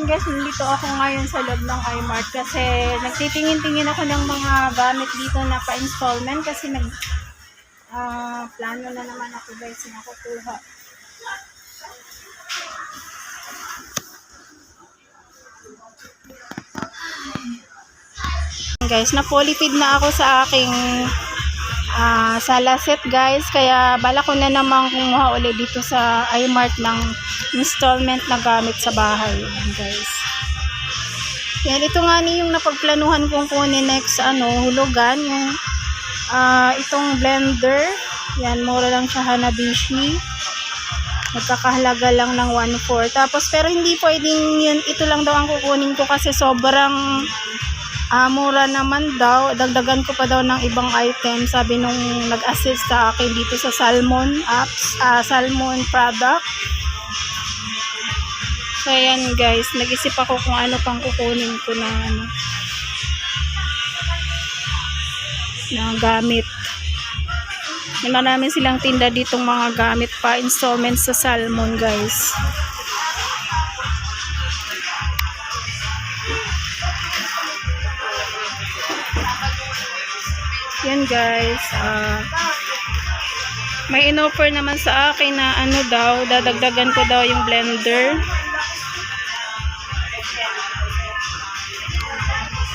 guys, nandito ako ngayon sa loob ng iMart kasi nagtitingin-tingin ako ng mga gamit dito na pa-installment kasi nag ah, plano na naman ako guys na kukuha. Guys, na-polyfeed na ako sa aking ah salaset guys kaya bala ko na namang kumuha ulit dito sa iMart ng installment na gamit sa bahay guys yan ito nga ni yung napagplanuhan kong kunin next ano hulugan yung ah itong blender yan mura lang siya Hanabishi nagkakahalaga lang ng 1.4 tapos pero hindi pwedeng yun ito lang daw ang kukunin ko kasi sobrang Ah, mura naman daw. Dagdagan ko pa daw ng ibang item. Sabi nung nag-assist sa akin dito sa Salmon apps, ah, Salmon product. So, ayan guys. Nag-isip ako kung ano pang kukunin ko na ano. Na gamit. May marami silang tinda ditong mga gamit pa installment sa Salmon guys. Yan guys. ah may in-offer naman sa akin na ano daw, dadagdagan ko daw yung blender.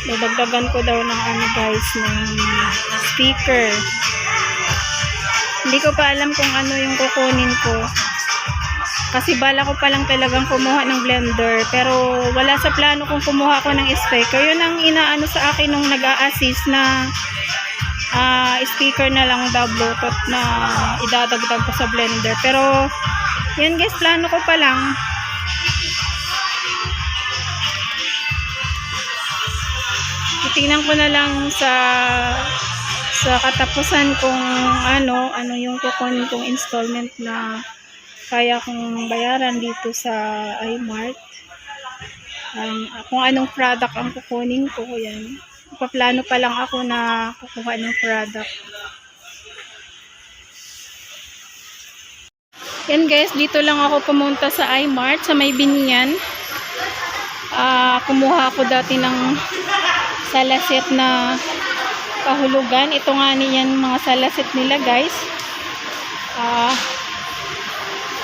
Dadagdagan ko daw ng ano guys, ng speaker. Hindi ko pa alam kung ano yung kukunin ko. Kasi bala ko pa lang talagang kumuha ng blender. Pero wala sa plano kung kumuha ko ng speaker. Yun ang inaano sa akin nung nag-a-assist na ah speaker na lang daw bluetooth na idadagdag ko sa blender pero yan guys plano ko pa lang titingnan ko na lang sa sa katapusan kung ano ano yung kukunin kong installment na kaya kong bayaran dito sa iMart um, kung anong product ang kukunin ko yan paplano pa lang ako na kukuha ng product. Yan guys, dito lang ako pumunta sa iMart sa may binyan. Ah, kumuha ako dati ng salaset na kahulugan. Ito nga niyan mga salaset nila guys. Ah,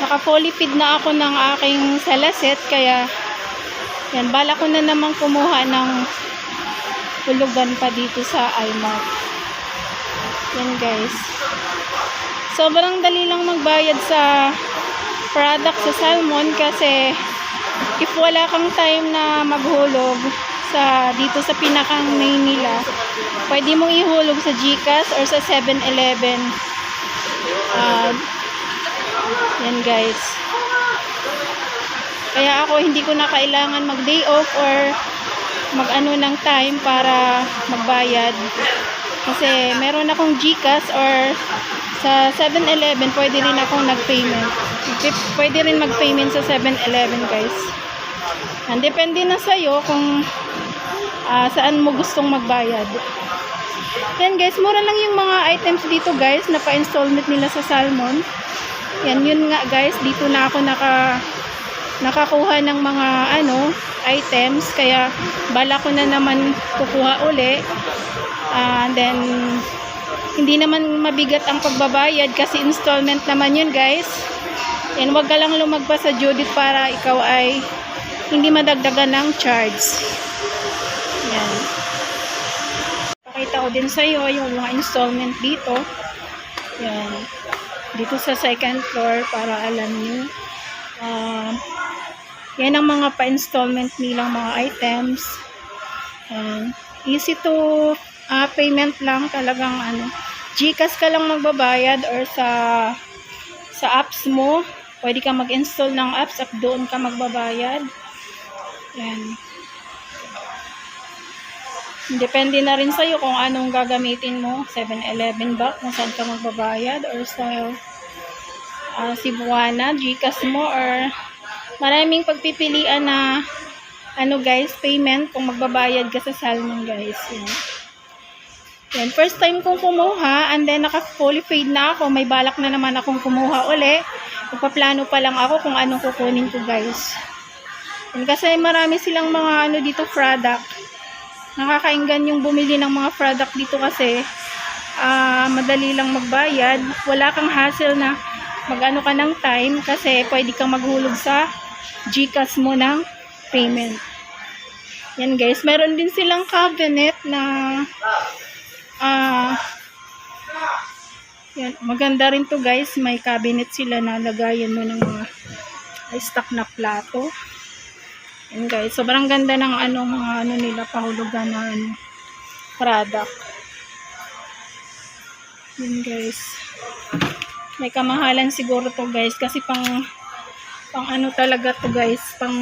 naka-fully feed na ako ng aking salaset kaya yan, bala ko na naman kumuha ng hulugan pa dito sa iMart. Yan guys. Sobrang dali lang magbayad sa product sa Salmon kasi if wala kang time na maghulog sa dito sa pinakang main nila, pwede mong ihulog sa GCash or sa 7-Eleven. Uh, yan guys. Kaya ako hindi ko na kailangan mag-day off or mag-ano ng time para magbayad. Kasi meron akong GCash or sa 7-Eleven pwede rin akong nag-payment. Pwede rin mag-payment sa 7-Eleven guys. And depende na sa'yo kung ah, saan mo gustong magbayad. Yan guys, mura lang yung mga items dito guys na pa-installment nila sa Salmon. Yan yun nga guys, dito na ako naka nakakuha ng mga ano items kaya bala ko na naman kukuha uli and then hindi naman mabigat ang pagbabayad kasi installment naman yun guys and wag ka lang lumagpas sa Judith para ikaw ay hindi madagdagan ng charge yan pakita ko din sa iyo yung mga installment dito yan dito sa second floor para alam niyo um, yan ang mga pa-installment nilang mga items. And easy to uh, payment lang talagang ano. Gcash ka lang magbabayad or sa sa apps mo. Pwede ka mag-install ng apps at doon ka magbabayad. Yan. Depende na rin sa'yo kung anong gagamitin mo. 7-Eleven ba? Kung saan ka magbabayad or sa uh, Cebuana, Gcash mo or maraming pagpipilian na ano guys, payment kung magbabayad ka sa Salmon guys. Yan. Yan. First time kong kumuha and then naka-fully paid na ako. May balak na naman akong kumuha uli. Magpaplano pa lang ako kung anong kukunin ko guys. Kasi marami silang mga ano dito product. Nakakainggan yung bumili ng mga product dito kasi ah, madali lang magbayad. Wala kang hassle na mag-ano ka ng time kasi pwede kang maghulog sa GCash mo ng payment. Yan guys, meron din silang cabinet na ah yan, maganda rin to guys. May cabinet sila na lagayan mo ng mga stock na plato. Yan guys, sobrang ganda ng ano mga ano nila pahulugan na ano, product. Yan guys. May kamahalan siguro to guys kasi pang pang ano talaga to guys, pang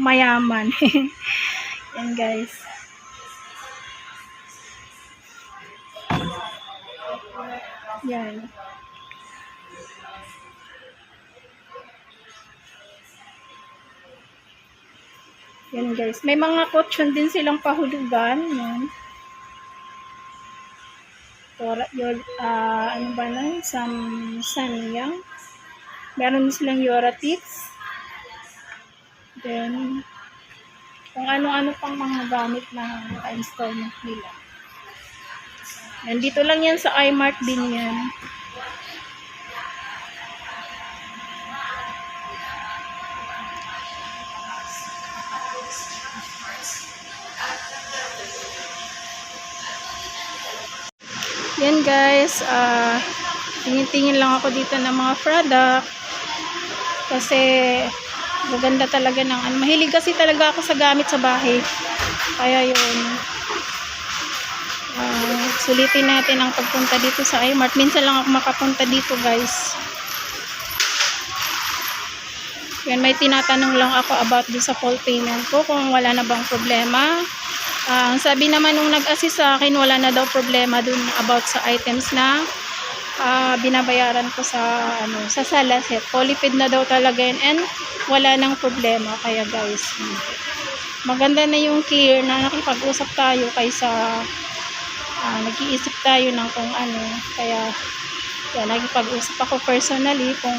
mayaman. Yan guys. Yan. Yan guys. May mga kutsyon din silang pahulugan. Yan. Tora, yun, ah, ano ba na? Sam, Samyang. Meron silang Yora Tips. Then, kung ano-ano pang mga gamit na naka-installment nila. Nandito lang yan sa iMart din yan. Yan guys, ah tingin-tingin lang ako dito ng mga product kasi maganda talaga ng ano. Mahilig kasi talaga ako sa gamit sa bahay. Kaya yun. Ah, sulitin natin ang pagpunta dito sa iMart. Minsan lang ako makapunta dito guys. Yan, may tinatanong lang ako about do sa full payment ko kung wala na bang problema. Ah, ang sabi naman nung nag-assist sa akin, wala na daw problema dun about sa items na ah, binabayaran ko sa ano sa Salaset. Polipid na daw talaga yun and wala nang problema. Kaya guys, hmm, maganda na yung care na nakipag-usap tayo kaysa ah, nag-iisip tayo ng kung ano. Kaya yan, nagipag-usap ako personally kung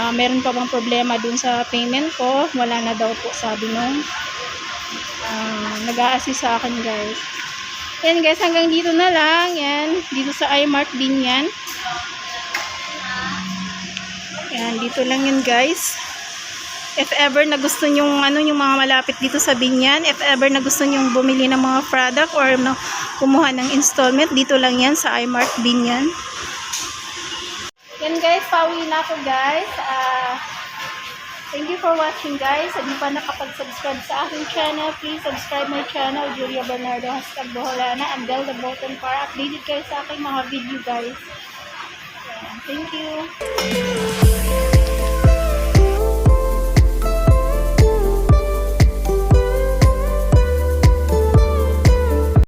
ah, meron pa bang problema dun sa payment ko. Wala na daw po sabi nung ah, nag-a-assist sa akin guys. Yan guys, hanggang dito na lang. Yan, dito sa iMart din yan. Yan, dito lang yun guys. If ever na gusto nyong ano yung mga malapit dito sa Binyan, if ever na gusto nyong bumili ng mga product or no, kumuha ng installment, dito lang yan sa iMart Binyan. Yan guys, pauwi na ako guys. Ah, thank you for watching guys. Di pa nakapag-subscribe sa aking channel, please subscribe my channel, Julia Bernardo Hashtag Boholana, and bell the button para updated kayo sa aking mga video guys. Thank you.